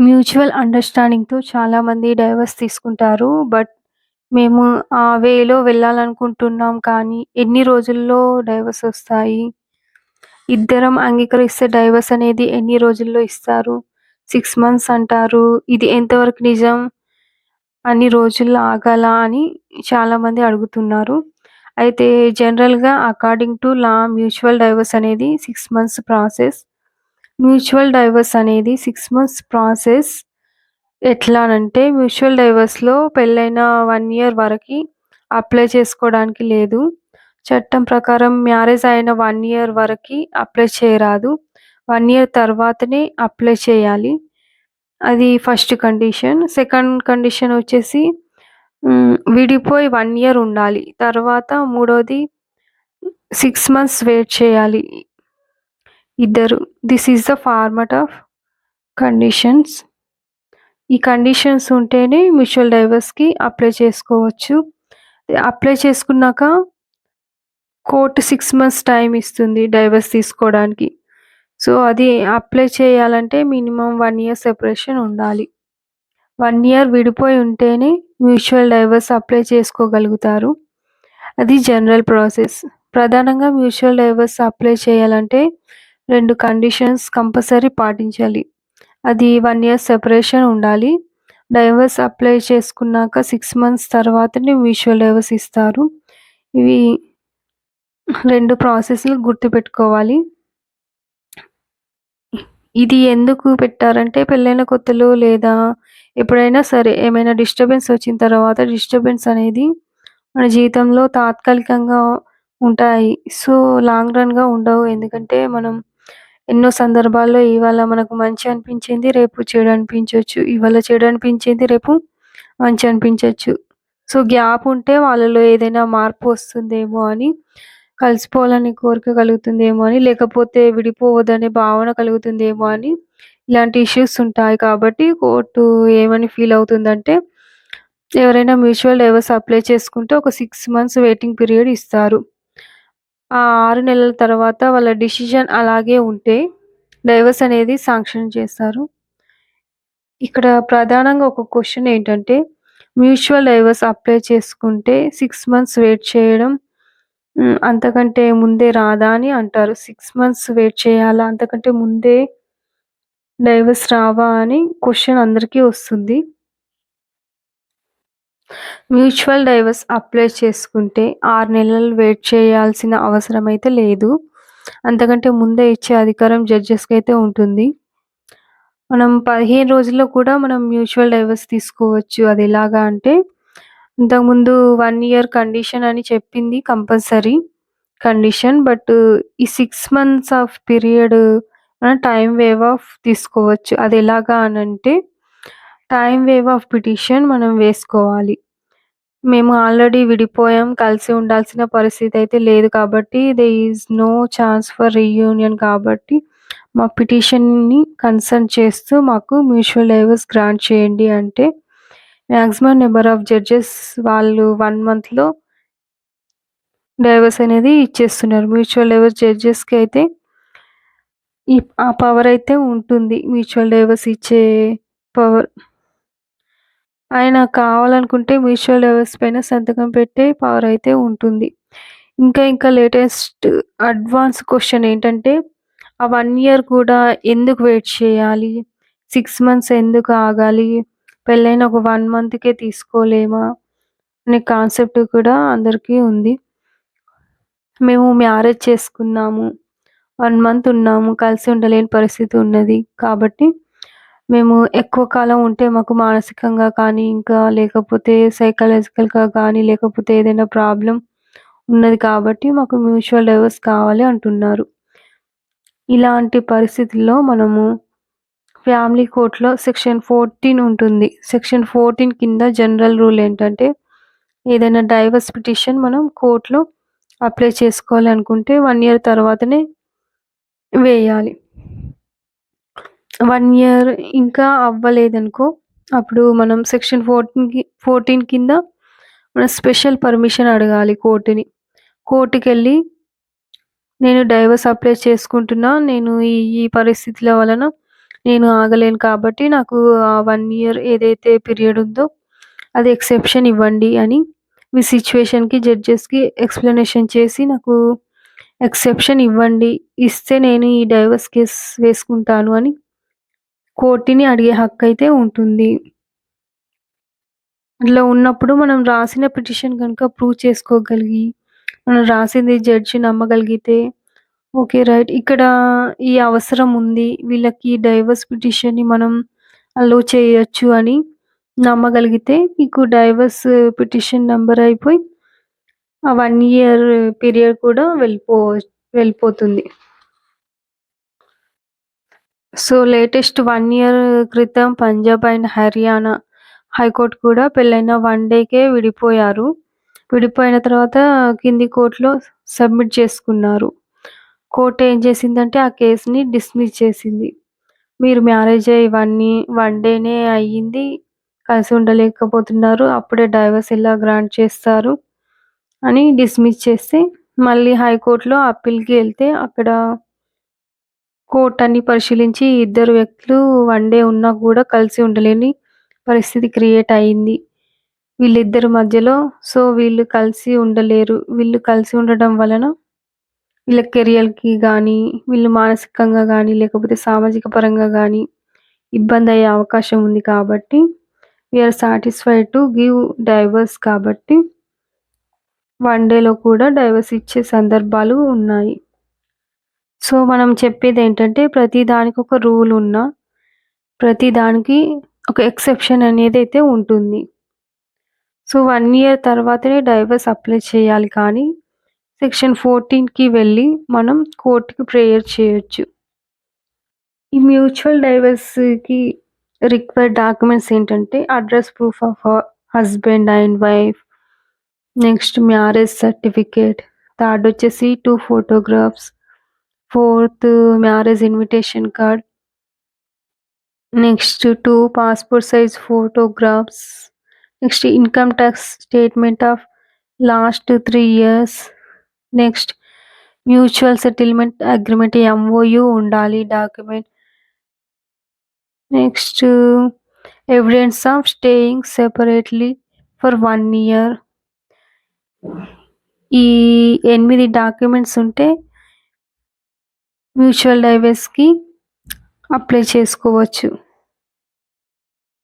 Mutual అండర్‌స్టాండింగ్‌తో చాలామంది divorce తీసుకుంటారు. But మేము ఆ వేలో వెళ్ళాలనుకుంటున్నాం కానీ, ఎన్ని రోజుల్లో డైవర్స్ వస్తాయి ఇద్దరం అంగీకరిస్తే డైవర్స్ అనేది ఎన్ని రోజుల్లో ఇస్తారు? సిక్స్ మంత్స్ అంటారు. ఇది ఎంతవరకు నిజం? అన్ని రోజుల్లో ఆగాలా అని చాలామంది అడుగుతున్నారు. అయితే జనరల్‌గా according to law mutual divorce అనేది six months process. Mutual divorce అనేది సిక్స్ మంత్స్ ప్రాసెస్. ఎట్లానంటే మ్యూచువల్ డైవర్స్‌లో పెళ్ళైన వన్ ఇయర్ వరకు అప్లై చేసుకోవడానికి లేదు. చట్టం ప్రకారం మ్యారేజ్ అయిన వన్ ఇయర్ వరకు అప్లై చేయరాదు. వన్ ఇయర్ తర్వాతనే అప్లై చేయాలి. అది ఫస్ట్ కండిషన్. సెకండ్ కండిషన్ వచ్చేసి విడిపోయి వన్ ఇయర్ ఉండాలి. తర్వాత మూడోది సిక్స్ మంత్స్ వెయిట్ చేయాలి. ఇద్దరు. This is the format of conditions. ఈ కండిషన్స్ ఉంటేనే మ్యూచువల్ డైవర్స్‌కి అప్లై చేసుకోవచ్చు. అప్లై చేసుకున్నాక కోర్ట్ సిక్స్ మంత్స్ టైం ఇస్తుంది డైవర్స్ తీసుకోవడానికి. సో, అది అప్లై చేయాలంటే మినిమం వన్ ఇయర్ సెపరేషన్ ఉండాలి. వన్ ఇయర్ విడిపోయి ఉంటేనే మ్యూచువల్ డైవర్స్ అప్లై చేసుకోగలుగుతారు. అది జనరల్ ప్రాసెస్. ప్రధానంగా మ్యూచువల్ డైవర్స్ అప్లై చేయాలంటే రెండు కండిషన్స్ కంపల్సరీ పాటించాలి. అది వన్ ఇయర్ సెపరేషన్ ఉండాలి. డైవర్స్ అప్లై చేసుకున్నాక సిక్స్ మంత్స్ తర్వాతనే మ్యూచువల్ డైవర్స్ ఇస్తారు. ఇవి రెండు ప్రాసెస్‌లు గుర్తుపెట్టుకోవాలి. ఇది ఎందుకు పెట్టారంటే పెళ్ళైన కొత్తలో లేదా ఎప్పుడైనా సరే ఏమైనా డిస్టర్బెన్స్ వచ్చిన తర్వాత డిస్టర్బెన్స్ అనేది మన జీవితంలో తాత్కాలికంగా ఉంటాయి. సో, లాంగ్ రన్‌గా ఉండవు. ఎందుకంటే మనం ఎన్నో సందర్భాల్లో ఇవాళ మనకు మంచి అనిపించింది. రేపు చెడు ఇవాళ చెడు అనిపించింది. రేపు మంచి అనిపించవచ్చు సో, గ్యాప్ ఉంటే వాళ్ళలో ఏదైనా మార్పు వస్తుందేమో అని, కలిసిపోవాలని కోరిక కలుగుతుందేమో అని, లేకపోతే విడిపోవద్దనే భావన కలుగుతుందేమో అని ఇలాంటి ఇష్యూస్ ఉంటాయి. కాబట్టి కోర్టు ఏమని ఫీల్ అవుతుందంటే ఎవరైనా మ్యూచువల్ డైవర్స్ అప్లై చేసుకుంటే ఒక సిక్స్ మంత్స్ వెయిటింగ్ పీరియడ్ ఇస్తారు. ఆ ఆరు నెలల తర్వాత వాళ్ళ డిసిషన్ అలాగే ఉంటే డైవర్స్ అనేది శాంక్షన్ చేస్తారు. ఇక్కడ ప్రధానంగా ఒక క్వశ్చన్ ఏంటంటే మ్యూచువల్ డైవర్స్ అప్లై చేసుకుంటే సిక్స్ మంత్స్ వెయిట్ చేయడం అంతకంటే ముందే రాదా అని అంటారు. సిక్స్ మంత్స్ వెయిట్ చేయాలా? అంతకంటే ముందే డైవర్స్ రావా? అని క్వశ్చన్ అందరికీ వస్తుంది. మ్యూచువల్ డైవర్స్ అప్లై చేసుకుంటే ఆరు నెలలు వెయిట్ చేయాల్సిన అవసరం అయితే లేదు. అంతకంటే ముందే ఇచ్చే అధికారం జడ్జెస్కి అయితే ఉంటుంది. మనం 15 రోజుల్లో కూడా మనం మ్యూచువల్ డైవర్స్ తీసుకోవచ్చు. అది ఎలాగా అంటే ఇంతకుముందు వన్ ఇయర్ కండిషన్ అని చెప్పింది కంపల్సరీ కండిషన్. బట్ ఈ సిక్స్ మంత్స్ ఆఫ్ పీరియడ్ మనం టైం వేవ్ ఆఫ్ తీసుకోవచ్చు. అది ఎలాగా అని అంటే టైం వేవ్ ఆఫ్ పిటిషన్ మనం వేసుకోవాలి. మేము ఆల్రెడీ విడిపోయాం. కలిసి ఉండాల్సిన పరిస్థితి అయితే లేదు కాబట్టి there is no chance for reunion కాబట్టి మా పిటిషన్‌ని కన్సర్న్ చేస్తూ మాకు మ్యూచువల్ డైవర్స్ గ్రాంట్ చేయండి అంటే మాక్సిమం నెంబర్ ఆఫ్ జడ్జెస్ వాళ్ళు వన్ మంత్‌లో డైవర్స్ అనేది ఇచ్చేస్తున్నారు. మ్యూచువల్ డైవర్స్ జడ్జెస్‌కి అయితే ఈ ఆ పవర్ అయితే ఉంటుంది. మ్యూచువల్ డైవర్స్ ఇచ్చే పవర్. ఆయన కావాలనుకుంటే మీషో లెవెల్స్ పైన సంతకం పెట్టే పవర్ అయితే ఉంటుంది. ఇంకా ఇంకా లేటెస్ట్ అడ్వాన్స్ క్వశ్చన్ ఏంటంటే ఆ వన్ ఇయర్ కూడా ఎందుకు వెయిట్ చేయాలి? సిక్స్ మంత్స్ ఎందుకు ఆగాలి? పెళ్ళైన ఒక వన్ మంత్‌కే తీసుకోలేమా? అనే కాన్సెప్ట్ కూడా అందరికీ ఉంది. మేము మ్యారేజ్ చేసుకున్నాము. వన్ మంత్ ఉన్నాము. కలిసి ఉండలేని పరిస్థితి ఉన్నది. కాబట్టి మేము ఎక్కువ కాలం ఉంటే మాకు మానసికంగా కానీ, ఇంకా లేకపోతే సైకలాజికల్‌గా కానీ, లేకపోతే ఏదైనా ప్రాబ్లం ఉన్నది కాబట్టి మాకు మ్యూచువల్ డైవర్స్ కావాలి అంటున్నారు. ఇలాంటి పరిస్థితుల్లో మనము ఫ్యామిలీ కోర్ట్‌లో సెక్షన్ 14 ఉంటుంది. సెక్షన్ 14 కింద జనరల్ రూల్ ఏంటంటే ఏదైనా డైవర్స్ పిటిషన్ మనం కోర్ట్‌లో అప్లై చేసుకోవాలనుకుంటే వన్ ఇయర్ తర్వాతనే వేయాలి. వన్ ఇయర్ ఇంకా అవ్వలేదనుకో అప్పుడు మనం సెక్షన్ 14కి 14 కింద మనం స్పెషల్ పర్మిషన్ అడగాలి కోర్టుని కోర్టుకి వెళ్ళి నేను డైవర్స్ అప్లై చేసుకుంటున్నా. నేను ఈ ఈ పరిస్థితుల వలన నేను ఆగలేను కాబట్టి నాకు ఆ వన్ ఇయర్ ఏదైతే పీరియడ్ ఉందో అది ఎక్సెప్షన్ ఇవ్వండి అని మీ సిచ్యువేషన్కి జడ్జెస్‌కి ఎక్స్‌ప్లనేషన్ చేసి నాకు ఎక్సెప్షన్ ఇవ్వండి. ఇస్తే నేను ఈ డైవర్స్ కేస్ వేసుకుంటాను అని కోర్టుని అడిగే హక్కు అయితే ఉంటుంది. అట్లా ఉన్నప్పుడు మనం రాసిన పిటిషన్ కనుక ప్రూవ్ చేసుకోగలిగి, మనం రాసింది జడ్జి నమ్మగలిగితే ఓకే. రైట్. ఇక్కడ ఈ అవసరం ఉంది. వీళ్ళకి డైవర్స్ పిటిషన్‌ని మనం అలో చేయొచ్చు అని నమ్మగలిగితే మీకు డైవర్స్ పిటిషన్ నెంబర్ అయిపోయి ఆ 1 ఇయర్ పీరియడ్ కూడా వెళ్ళిపో వెళ్ళిపోతుంది. సో, లేటెస్ట్ వన్ ఇయర్ క్రితం పంజాబ్ అండ్ హర్యానా హైకోర్ట్ కూడా పెళ్ళైన వన్ డేకే విడిపోయారు. విడిపోయిన తర్వాత కింది కోర్టులో సబ్మిట్ చేసుకున్నారు. కోర్ట్ ఏం చేసిందంటే ఆ కేసుని డిస్మిస్ చేసింది. మీరు మ్యారేజ్ ఇవన్నీ వన్ డేనే అయ్యింది. కలిసి ఉండలేకపోతున్నారు. అప్పుడే డైవర్స్ ఎలా గ్రాంట్ చేస్తారు అని డిస్మిస్ చేస్తే మళ్ళీ హైకోర్టులో అప్పీల్‌కి వెళ్తే అక్కడ కోర్ట్ అన్ని పరిశీలించి ఇద్దరు వ్యక్తులు వన్ డే ఉన్నా కూడా కలిసి ఉండలేని పరిస్థితి క్రియేట్ అయింది. వీళ్ళిద్దరి మధ్యలో సో, వీళ్ళు కలిసి ఉండలేరు. వీళ్ళు కలిసి ఉండడం వలన వీళ్ళ కెరియర్‌కి కానీ వీళ్ళు మానసికంగా కానీ లేకపోతే సామాజిక పరంగా కానీ ఇబ్బంది అయ్యే అవకాశం ఉంది కాబట్టి we are satisfied to give divorce కాబట్టి వన్ డేలో కూడా డైవర్స్ ఇచ్చే సందర్భాలు ఉన్నాయి. సో, మనం చెప్పేది ఏంటంటే ప్రతి దానికి ఒక రూల్ ఉన్న ప్రతి దానికి ఒక ఎక్సెప్షన్ అనేది అయితే ఉంటుంది. సో, వన్ ఇయర్ తర్వాతనే డైవర్స్ అప్లై చేయాలి కానీ సెక్షన్ 14కి వెళ్ళి మనం కోర్టుకి ప్రేయర్ చేయొచ్చు. ఈ మ్యూచువల్ డైవర్స్‌కి రిక్వైర్డ్ డాక్యుమెంట్స్ ఏంటంటే address proof of husband and wife, next marriage certificate, third వచ్చేసి two photographs, fourth marriage invitation card. Next two passport size photographs, next income tax statement of last three years, next mutual settlement agreement MOU ఉండాలి document. Next evidence of staying separately for one year. ఈ ఎనిమిది documents ఉంటే mutual డైవర్స్‌కి apply చేసుకోవచ్చు.